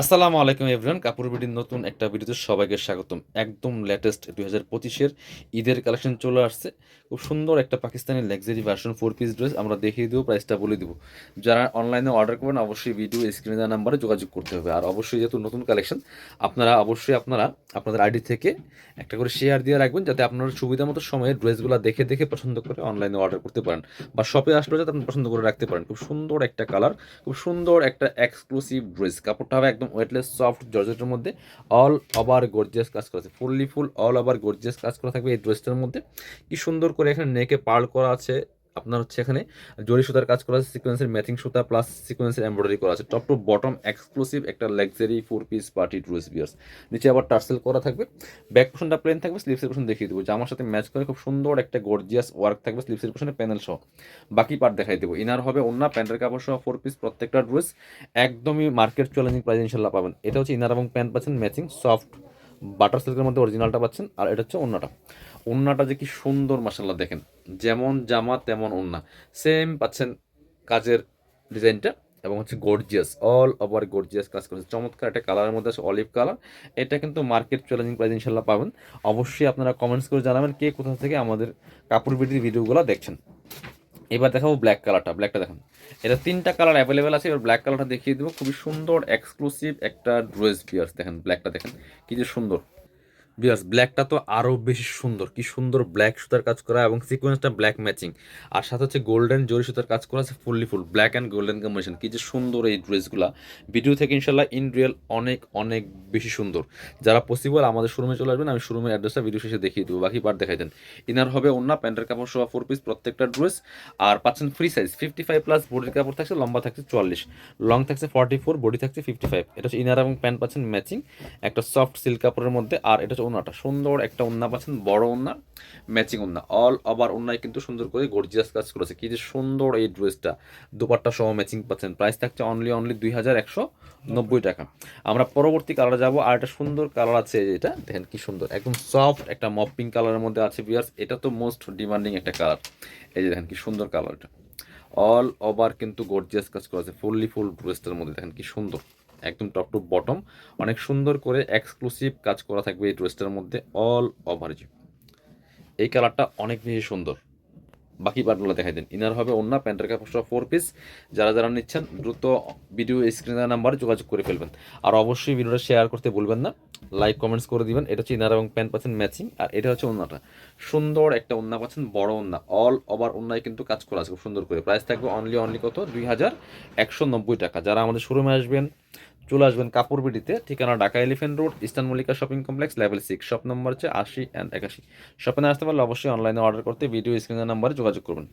আসসালামু আলাইকুম এভরিওয়ান, কাপুর বিডির নতুন একটা ভিডিওতে সবাইকে স্বাগতম। একদম লেটেস্ট দুই হাজার পঁচিশের ঈদের কালেকশন চলে আসছে। খুব সুন্দর একটা Pakistani luxury version four piece dress আমরা দেখিয়ে দেবো প্রাইসটা বলে দেবো। যারা অনলাইনে অর্ডার করবেন, অবশ্যই ভিডিও স্ক্রিনে দেওয়া নাম্বারে যোগাযোগ করতে হবে। আর অবশ্যই যেহেতু নতুন কালেকশন আপনারা অবশ্যই আপনারা আপনাদের আইডি থেকে একটা করে শেয়ার দিয়ে রাখবেন যাতে আপনারা সুবিধা মতো সময়ে ড্রেসগুলো দেখে দেখে পছন্দ করে অনলাইনে অর্ডার করতে পারেন বা শপে আসলেও যাতে আপনি পছন্দ করে রাখতে পারেন। খুব সুন্দর একটা কালার খুব সুন্দর একটা এক্সক্লুসিভ ড্রেস কাপড়টা হবে একদম ওয়েটলেস সফট জর্জেটের মধ্যে অল ওভার গর্জিয়াস কাজ করা আছে। Fully full all over gorgeous কাজ করা থাকবে এই ড্রেসটার মধ্যে। কি সুন্দর করে এখানে নেকে পার্ল করা আছে। আপনার হচ্ছে এখানে জরি সুতার কাজ করা আছে সিকোয়েন্সের ম্যাচিং সুতা প্লাস সিকোয়েন্সের এমব্রয়ডারি করা আছে। টপ টু বটম এক্সক্লুসিভ একটা luxury four piece party dress বিয়ার্স নিচে আবার টার্সেল করা থাকবে। ব্যাক পোশনটা প্লেন থাকবে স্লিপসের পোশন দেখিয়ে দেবো। জামার সাথে ম্যাচ করে খুব সুন্দর একটা গর্জিয়াস ওয়ার্ক থাকবে স্লিপসের পোশনে প্যানেল সহ। বাকি পার্ট দেখাই দেবো। ইনার হবে অন্য প্যান্টের কাপড় সহ ফোর পিস প্রত্যেকটা ড্রেস একদমই মার্কেট চ্যালেঞ্জিং প্রাইস ইনশাল্লাহ পাবেন। এটা হচ্ছে ইনার এবং প্যান্ট পাচ্ছেন ম্যাচিং সফট বাটার সিল্কের মধ্যে অরিজিনালটা পাচ্ছেন। আর এটা হচ্ছে অন্যটা ওন্নাটা যে কি সুন্দর মাসাল্লাহ দেখেন। যেমন জামা, তেমন ওন্না। সেম পাচ্ছেন কাজের ডিজাইনটা এবং হচ্ছে গর্জিয়াস অল ওভার গর্জিয়াস কাজ করেছে। চমৎকার একটা কালারের মধ্যে আছে অলিভ কালার এটা কিন্তু মার্কেট চ্যালেঞ্জিং প্রাইস ইনশাল্লাহ পাবেন। অবশ্যই আপনারা কমেন্টস করে জানাবেন কে কোথা থেকে আমাদের কাপড় বিটির ভিডিওগুলো দেখছেন। এবার দেখাবো ব্ল্যাক কালারটা ব্ল্যাকটা দেখেন। এটা তিনটা কালার অ্যাভেলেবেল আছে। এবার ব্ল্যাক কালারটা দেখিয়ে দেবো। খুবই সুন্দর এক্সক্লুসিভ একটা ড্রেস পিয়ার্স দেখেন ব্ল্যাকটা দেখেন। কি যে সুন্দর। বিয়ার্স ব্ল্যাকটা তো আরও বেশি সুন্দর। কি সুন্দর ব্ল্যাক সুতার কাজ করা এবং সিকোয়েন্সটা ব্ল্যাক ম্যাচিং। আর সাথে হচ্ছে গোল্ডেন জরি সুতার কাজ করা আছে fully full, black and golden combination. কি যে সুন্দর এই ড্রেসগুলা। ভিডিও থেকে ইনশাল্লাহ ইন রিয়েল অনেক অনেক বেশি সুন্দর। যারা পসিবল আমাদের শোরুমে চলে আসবেন, আমি শোরুমের অ্যাড্রেসটা ভিডিও শেষে দেখিয়ে দেবো। বাকি পার্ট দেখাই দেন। ইনার হবে অন্য প্যান্টের কাপড় সহ ফোর পিস প্রত্যেকটা ড্রেস আর পাচ্ছেন free size fifty five plus বডির কাপড় থাকছে, লম্বা থাকছে চুয়াল্লিশ। লং থাকছে ফর্টি ফোর বডি থাকছে ফিফটি ফাইভ এটা হচ্ছে ইনার এবং প্যান্ট পাচ্ছেন ম্যাচিং একটা সফট সিল্ক কাপড়ের মধ্যে, আর এটা ওনাটা সুন্দর একটা ওন্না পাচ্ছেন, বড় ওন্না ম্যাচিং ওন্না। অল ওভার ওন্নায় কিন্তু সুন্দর করে গর্জিয়াস কাজ করেছে। কি যে সুন্দর এই ড্রেসটা দুপাট্টা সহ ম্যাচিং পাচ্ছেন। প্রাইস থাকছে অনলি অনলি দুই হাজার একশো নব্বই টাকা। আমরা পরবর্তী কালারে যাব। আর একটা সুন্দর কালার আছে এটা। দেখেন কি সুন্দর। একদম সফট একটা মপ কালারের মধ্যে আছে বিয়ার্স এটা তো মোস্ট ডিমান্ডিং একটা কালার এই যে দেখেন কি সুন্দর কালারটা অল ওভার কিন্তু গর্জিয়াস কাজ করা আছে ফুললি ফুল ড্রেসটার মধ্যে। দেখেন কি সুন্দর। একদম টপ টু বটম অনেক সুন্দর করে এক্সক্লুসিভ কাজ করা থাকবে এই ড্রেসটার মধ্যে অল ওভার এই কালারটা অনেক বেশি সুন্দর। বাকি পার্টগুলো দেখাই দিন। ইনার হবে অন্য প্যান্টের কাপড় সহ ফোর পিস যারা যারা নিচ্ছেন, দ্রুত ভিডিও স্ক্রিনের নাম্বারে যোগাযোগ করে ফেলবেন। আর অবশ্যই ভিডিওটা শেয়ার করতে ভুলবেন না। লাইক কমেন্টস করে দিবেন। এটা হচ্ছে ইনার এবং প্যান্ট পাচ্ছেন ম্যাচিং আর এটা হচ্ছে অন্যটা সুন্দর একটা ওন্না পাচ্ছেন, বড় ওন্না অল ওভার ওন্নায় কিন্তু কাজ করা আছে, খুব সুন্দর করে। প্রাইস থাকবে অনলি অনলি কত? দুই হাজার একশো নব্বই টাকা। যারা আমাদের শোরুমে আসবেন চলে আসবেন কাপড়বিডিতে ঠিকানা Dhaka Elephant Road Eastern Mallika shopping complex level six shop number হচ্ছে আশি অ্যান্ড একাশি। শপে আসতে পারলে অবশ্যই অনলাইনে অর্ডার করতে ভিডিও স্ক্রিনের নাম্বারে যোগাযোগ করবেন।